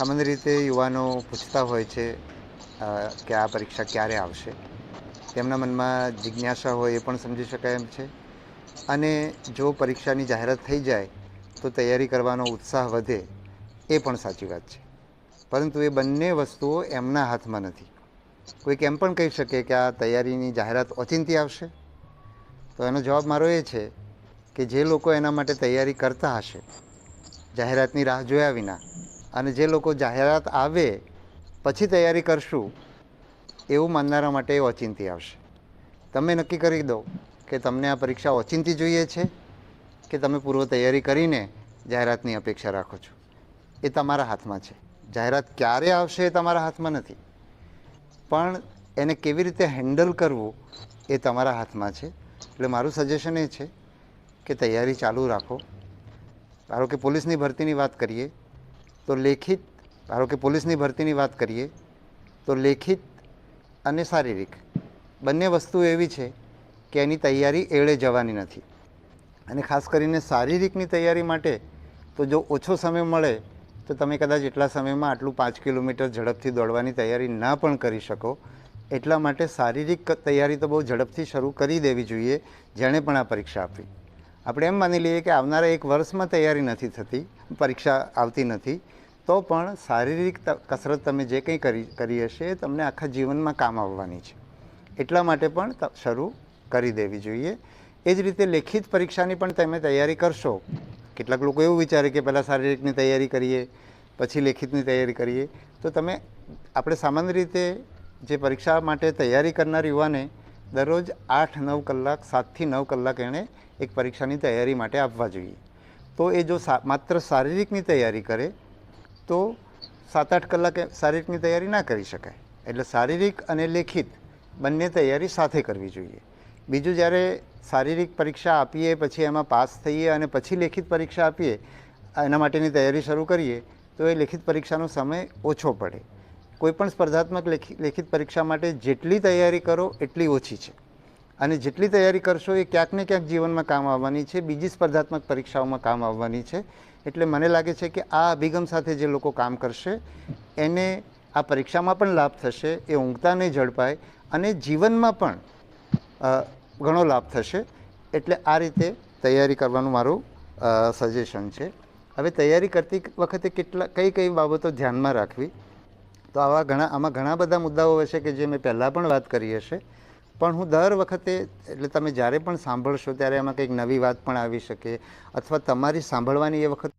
સામાન્ય રીતે યુવાનો પૂછતા હોય છે કે આ પરીક્ષા ક્યારે આવશે? તેમના મનમાં જિજ્ઞાસા હોય એ પણ સમજી શકાય એમ છે. અને જો પરીક્ષાની જાહેરાત થઈ જાય, તો તૈયારી કરવાનો ઉત્સાહ વધે એ પણ સાચી વાત છે. પરંતુ એ બંને વસ્તુઓ એમના હાથમાં નથી. કોઈક એમ પણ કહી શકે કે આ તૈયારીની જાહેરાત ઓચિંતી આવશે? તો એનો જવાબ મારો એ છે કે જે લોકો એના માટે તૈયારી કરતા હશે, જાહેરાતની રાહ જોયા વિના અને જે લોકો જાહેરાત આવે, પછી તૈયારી કરશું, એવું માનનારા માટે ઓચિંતી આવશે. તમે નક્કી કરી દો કે તમને આ પરીક્ષા ઓચિંતી જોઈએ છે કે તમે પૂર્વ તૈયારી કરીને જાહેરાતની અપેક્ષા રાખો છો? એ તમારા હાથમાં છે. જાહેરાત ક્યારે આવશે એ તમારા હાથમાં નથી. પણ એને કેવી રીતે હેન્ડલ કરવું એ તમારા હાથમાં છે. એટલે મારું સજેશન એ છે કે તૈયારી ચાલુ રાખો. ધારો કે પોલીસની ભરતીની વાત કરીએ તો લેખિત, ધારો કે પોલીસની ભરતીની વાત કરીએ, તો લેખિત અને શારીરિક બંને વસ્તુ એવી છે કે એની તૈયારી એળે જવાની નથી. અને ખાસ કરીને શારીરિકની તૈયારી માટે તો જો ઓછો સમય મળે, તો તમે કદાચ એટલા સમયમાં આટલું પાંચ કિલોમીટર ઝડપથી દોડવાની તૈયારી ના પણ કરી શકો. એટલા માટે શારીરિક તૈયારી તો બહુ ઝડપથી શરૂ કરી દેવી જોઈએ, જેણે પણ આ પરીક્ષા આપી. આપણે એમ માની લઈએ કે આવનારા એક વર્ષમાં તૈયારી નથી થતી, પરીક્ષા આવતી નથી. તો પણ શારીરિક કસરત તમે જે કંઈ કરી કરી હશે તમને આખા જીવનમાં કામ આવવાની છે. એટલા માટે પણ શરૂ કરી દેવી જોઈએ. એ જ રીતે લેખિત પરીક્ષાની પણ તમે તૈયારી કરશો. કેટલાક લોકો એવું વિચારે કે પહેલાં શારીરિકની તૈયારી કરીએ, પછી લેખિતની તૈયારી કરીએ. તો તમે આપણે સામાન્ય રીતે જે પરીક્ષા માટે તૈયારી કરનાર યુવાને દરરોજ આઠ, નવ કલાક, સાતથી નવ કલાક એણે એક પરીક્ષાની તૈયારી માટે આપવા જોઈએ. તો એ જો માત્ર શારીરિકની તૈયારી કરે તો સાત આઠ કલાક શારીરિકની તૈયારી ના કરી શકાય. એટલે શારીરિક અને લેખિત બંને તૈયારી સાથે કરવી જોઈએ. બીજું જ્યારે શારીરિક પરીક્ષા આપીએ, પછી એમાં પાસ થઈએ અને પછી લેખિત પરીક્ષા આપીએ, એના માટેની તૈયારી શરૂ કરીએ, તો એ લેખિત પરીક્ષાનો સમય ઓછો પડે. કોઈપણ સ્પર્ધાત્મક લેખિ- લેખિત પરીક્ષા માટે જેટલી તૈયારી કરો, એટલી ઓછી છે. અને જેટલી તૈયારી કરશો એ ક્યાંક ને ક્યાંક જીવનમાં કામ આવવાની છે, બીજી સ્પર્ધાત્મક પરીક્ષાઓમાં કામ આવવાની છે. એટલે મને લાગે છે કે આ અભિગમ સાથે જે લોકો કામ કરશે, એને આ પરીક્ષામાં પણ લાભ થશે, એ ઊંઘતા નહીં ઝડપાય અને જીવનમાં પણ ઘણો લાભ થશે. એટલે આ રીતે તૈયારી કરવાનું મારું સજેશન છે. હવે તૈયારી કરતી વખતે કેટલા, કઈ કઈ બાબતો ધ્યાનમાં રાખવી? તો આવા ઘણા, આમાં ઘણા બધા મુદ્દાઓ હશે કે જે મેં પહેલાં પણ વાત કરી હશે. પણ હું દર વખતે, એટલે તમે જ્યારે પણ સાંભળશો ત્યારે એમાં કંઈક નવી વાત પણ આવી શકે, અથવા તમારી સાંભળવાની એ વખત